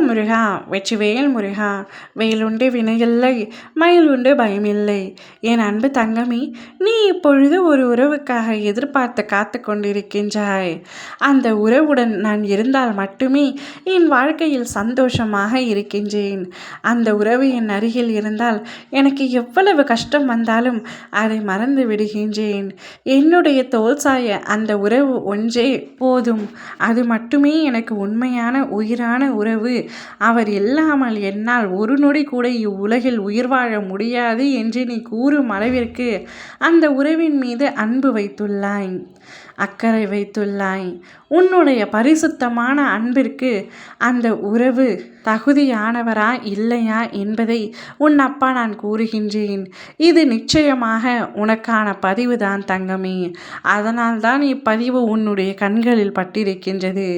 ஓம் முருகா வெற்றிவேல் முருகா வேலுண்டு வினையில்லை மயிலுண்டு பயமில்லை. என் அன்பு தங்கமி நீ இப்பொழுது ஒரு உறவுக்காக எதிர்பார்த்து காத்து கொண்டிருக்கின்றாய். அந்த உறவுடன் நான் இருந்தால் மட்டுமே என் வாழ்க்கையில் சந்தோஷமாக இருக்கின்றேன். அந்த உறவு என் அருகில் இருந்தால் எனக்கு எவ்வளவு கஷ்டம் வந்தாலும் அதை மறந்து விடுகின்றேன். என்னுடைய தோல் சாய அந்த உறவு ஒன்றே போதும். அது மட்டுமே எனக்கு உண்மையான உயிரான உறவு. அவர் இல்லாமல் என்னால் ஒரு நொடி கூட இவ்வுலகில் உயிர் வாழ முடியாது என்று நீ கூறும் அளவிற்கு அந்த உறவின் மீது அன்பு வைத்துள்ளாய். அக்கறை வைத்துள்ளாய். உன்னுடைய பரிசுத்தமான அன்பிற்கு அந்த உறவு தகுதியானவரா இல்லையா என்பதை உன் அப்பா நான் கூறுகின்றேன். இது நிச்சயமாக உனக்கான பதிவு தான் தங்கமே. அதனால்தான் இப்பதிவு உன்னுடைய கண்களில் பட்டிருக்கின்றது.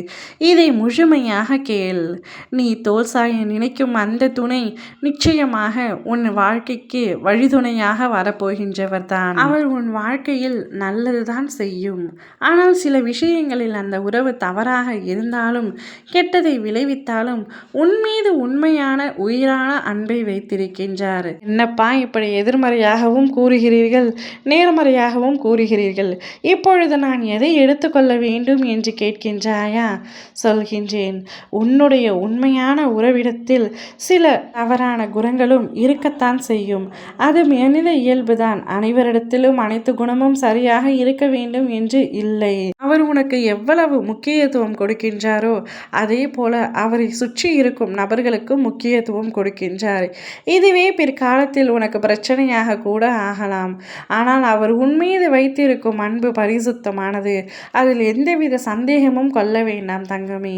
இதை முழுமையாக கேள். நீ தோல்சாய நினைக்கும் அந்த துணை நிச்சயமாக உன் வாழ்க்கைக்கு வழிதுணையாக வரப்போகின்றவர் தான் அவர் உன் வாழ்க்கையில் நல்லதுதான் செய்யும். ஆனால் சில விஷயங்களில் அந்த உறவு தவறாக இருந்தாலும் கெட்டதை விளைவித்தாலும் உன் மீது உண்மையான உயிரான அன்பை வைத்திருக்கின்றார். என்னப்பா இப்படி எதிர்மறையாகவும் கூறுகிறீர்கள்? நேர்மறையாகவும் கூறுகிறீர்கள்? இப்பொழுது நான் எதை எடுத்துக்கொள்ள வேண்டும் என்று கேட்கின்றாயா? சொல்கின்றேன் உன்னுடைய உண்மையான உறவிடத்தில் சில தவறான குணங்களும் இருக்கத்தான் செய்யும். அது மனித இயல்புதான். அனைவரிடத்திலும் அனைத்து குணமும் சரியாக இருக்க வேண்டும் என்று இல்லை அவர் உனக்கு எவ்வளவு முக்கியத்துவம் கொடுக்கின்றாரோ அதே போல அவரை சுற்றி இருக்கும் நபர்களுக்கும் முக்கியத்துவம் கொடுக்கின்றார். இதுவே பிற்காலத்தில் உனக்கு பிரச்சனையாக கூட ஆகலாம். ஆனால் அவர் உன்மீது வைத்திருக்கும் அன்பு பரிசுத்தமானது. அதில் எந்தவித சந்தேகமும் கொள்ள வேண்டாம் தங்கமே.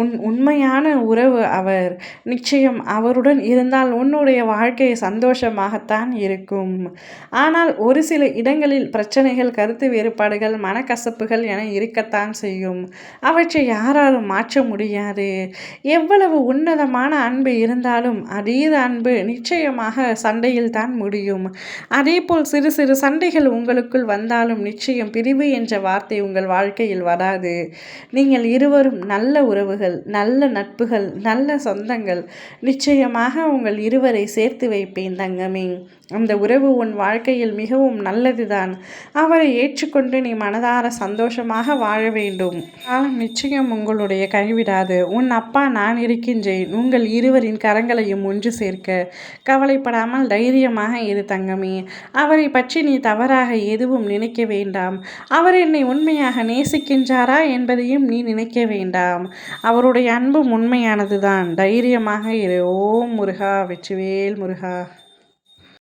உன் உண்மையான உறவு அவர். நிச்சயம் அவருடன் இருந்தால் உன்னுடைய வாழ்க்கை சந்தோஷமாகத்தான் இருக்கும். ஆனால் ஒரு சில இடங்களில் பிரச்சனைகள் கருத்து வேறுபாடுகள் மனக்கசப்புகள் என இருக்கத்தான் செய்யும். அவற்றை யாராலும் மாற்ற முடியாது. எவ்வளவு உன்னதமான அன்பு இருந்தாலும் அதீத அன்பு நிச்சயமாக சண்டையில் தான் முடியும். அதேபோல் சிறு சிறு சண்டைகள் உங்களுக்குள் வந்தாலும் நிச்சயம் பிரிவு என்ற வார்த்தை உங்கள் வாழ்க்கையில் வராது. நீங்கள் இருவரும் நல்ல உறவுகள் நல்ல நட்புகள் நல்ல சொந்தங்கள். நிச்சயமாக உங்கள் இருவரை சேர்த்து வைப்பேன் தங்கமே. அந்த உறவு உன் வாழ்க்கையில் மிகவும் நல்லதுதான். அவரை ஏற்றுக்கொண்டு நீ மனதார சந்தோஷமாக வாழ வேண்டும். காலம் நிச்சயம் உங்களுடைய கைவிடாது உன் அப்பா நான் இருக்கின்றேன். உங்கள் இருவரின் கரங்களையும் ஒன்று சேர்க்க. கவலைப்படாமல் தைரியமாக இரு தங்கமே. அவரை பற்றி நீ தவறாக எதுவும் நினைக்க வேண்டாம். அவர் என்னை உண்மையாக நேசிக்கின்றாரா என்பதையும் நீ நினைக்க வேண்டாம். அவருடைய அன்பும் உண்மையானதுதான். தைரியமாக இரு. ஓம் முருகா வெற்றிவேல் முருகா.